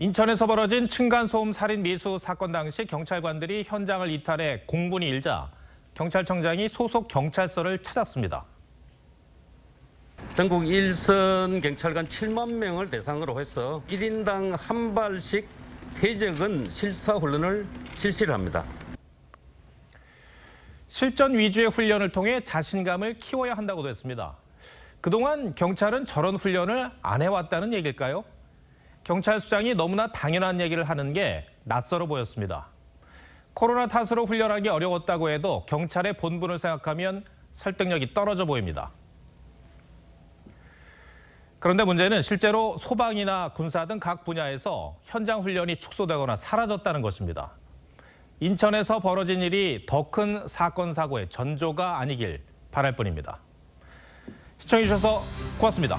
인천에서 벌어진 층간소음 살인 미수 사건 당시 경찰관들이 현장을 이탈해 공분이 일자 경찰청장이 소속 경찰서를 찾았습니다. 전국 1선 경찰관 7만 명을 대상으로 해서 1인당 한 발씩 퇴적은 실사 훈련을 실시를 합니다. 실전 위주의 훈련을 통해 자신감을 키워야 한다고도 했습니다. 그동안 경찰은 저런 훈련을 안 해왔다는 얘기일까요? 경찰 수장이 너무나 당연한 얘기를 하는 게 낯설어 보였습니다. 코로나 탓으로 훈련하기 어려웠다고 해도 경찰의 본분을 생각하면 설득력이 떨어져 보입니다. 그런데 문제는 실제로 소방이나 군사 등 각 분야에서 현장 훈련이 축소되거나 사라졌다는 것입니다. 인천에서 벌어진 일이 더 큰 사건 사고의 전조가 아니길 바랄 뿐입니다. 시청해주셔서 고맙습니다.